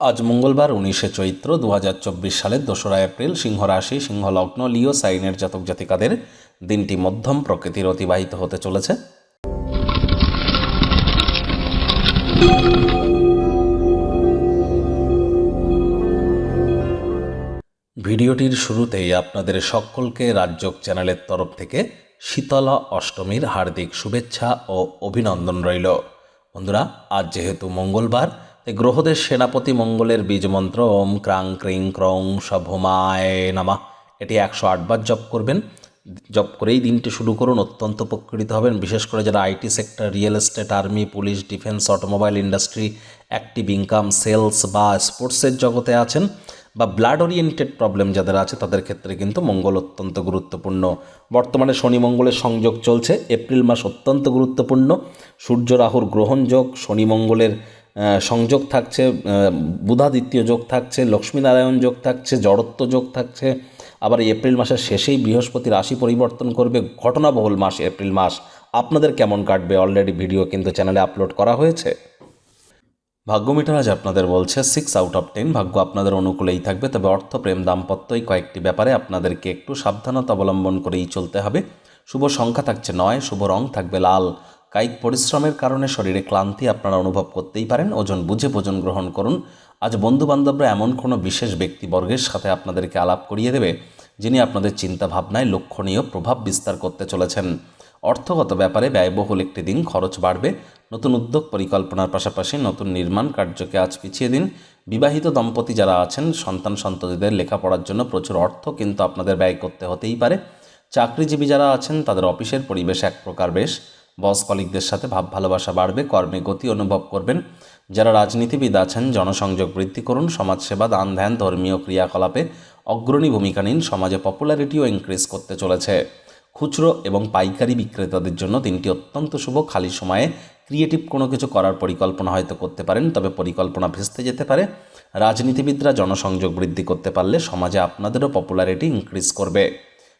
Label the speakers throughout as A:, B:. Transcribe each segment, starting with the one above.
A: আজ মঙ্গলবার উনিশে চৈত্র দু হাজার চব্বিশ সালের দোসরা এপ্রিল সিংহ রাশি সিংহ লগ্ন লিও সাইনের জাতক জাতিকাদের দিনটি মধ্যম প্রকৃতির অতিবাহিত হতে চলেছে। ভিডিওটির শুরুতেই আপনাদের সকলকে রাজ্যক চ্যানেলের তরফ থেকে শীতলা অষ্টমীর হার্দিক শুভেচ্ছা ও অভিনন্দন রইল। বন্ধুরা, আজ যেহেতু মঙ্গলবার গ্রহদের সেনাপতি মঙ্গলের বীজমন্ত্র, ওম ক্রাং ক্রিং ক্রং সভমায় নামা। এটি একশো আটবার জপ করবেন। জব করেই দিনটি শুরু করুন, অত্যন্ত উপকৃত হবেন। বিশেষ করে যারা IT sector, real estate, army, police, defence, automobile industry, active income, sales বা স্পোর্টসের জগতে আছেন বা ব্লাড ওরিয়েন্টেড প্রবলেম যাদের আছে, তাদের ক্ষেত্রে কিন্তু মঙ্গল অত্যন্ত গুরুত্বপূর্ণ। বর্তমানে শনি মঙ্গলের সংযোগ চলছে। এপ্রিল মাস অত্যন্ত গুরুত্বপূর্ণ। সূর্য, রাহুর গ্রহণযোগ শনি মঙ্গলের সংযোগ থাকছে বুধাদিত্য যোগ থাকছে, লক্ষ্মীনারায়ণ যোগ থাকছে, জড়ত্ব যোগ থাকছে। আবার এপ্রিল মাসের শেষেই বৃহস্পতি রাশি পরিবর্তন করবে, ঘটনাবহুল মাস এপ্রিল মাস। আপনাদের কেমন কাটবে? অলরেডি ভিডিও কিন্তু চ্যানেলে আপলোড করা হয়েছে। ভাগ্য মিটার আজ আপনাদের বলছে সিক্স আউট অফ টেন ভাগ্য আপনাদের অনুকূলেই থাকবে, তবে অর্থ, প্রেম দাম্পত্য এই কয়েকটি ব্যাপারে আপনাদেরকে একটু সাবধানতা অবলম্বন করেই চলতে হবে। শুভ সংখ্যা থাকছে নয়, শুভ রং থাকবে লাল। কায়িক পরিশ্রমের কারণে শরীরে ক্লান্তি আপনারা অনুভব করতেই পারেন। ওজন বুঝে ভোজন গ্রহণ করুন। আজ বন্ধু বান্ধবরা এমন কোনো বিশেষ ব্যক্তিবর্গের সাথে আপনাদেরকে আলাপ করিয়ে দেবে, যিনি আপনাদের চিন্তা ভাবনায় লক্ষণীয় প্রভাব বিস্তার করতে চলেছেন। অর্থগত ব্যাপারে ব্যয়বহুল একটি দিন খরচ বাড়বে। নতুন উদ্যোগ পরিকল্পনার পাশাপাশি নতুন নির্মাণ কার্যকে আজ পিছিয়ে দিন। বিবাহিত দম্পতি যারা আছেন, সন্তান সন্ততিদের লেখাপড়ার জন্য প্রচুর অর্থ কিন্তু আপনাদের ব্যয় করতে হতেই পারে। চাকরিজীবী যারা আছেন, তাদের অফিসের পরিবেশ এক প্রকার বেশ। বস কলিকদের সাথে ভাব ভালোবাসা বাড়বে, কর্মে গতি অনুভব করবেন। যারা রাজনীতিবিদ আছেন, জনসংযোগ বৃদ্ধি করুন, সমাজসেবা, দান ধ্যান, ধর্মীয় ক্রিয়াকলাপে অগ্রণী ভূমিকা নিন, সমাজে পপুলারিটিও ইনক্রিজ করতে চলেছে। খুচরো এবং পাইকারি বিক্রেতাদের জন্য দিনটি অত্যন্ত শুভ। খালি সময়ে ক্রিয়েটিভ কোনো কিছু করার পরিকল্পনা হয়তো করতে পারেন, তবে পরিকল্পনা ভেস্তে যেতে পারে। রাজনীতিবিদরা জনসংযোগ বৃদ্ধি করতে পারলে সমাজে আপনাদেরও পপুলারিটি ইনক্রিজ করবে।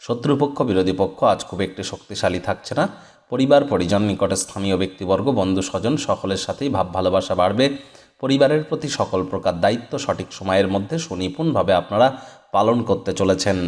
A: শত্রুপক্ষ, বিরোধী পক্ষ আজ খুব একটি শক্তিশালী থাকছে না। পরিবার, পরিজন, নিকটে স্থানীয় ব্যক্তিবর্গ, বন্ধু, স্বজন সকলের সাথেই ভাব, ভালোবাসা বাড়বে। পরিবারের প্রতি সকল প্রকার দায়িত্ব সঠিক সময়ের মধ্যে সুনিপুণভাবে আপনারা পালন করতে চলেছেন।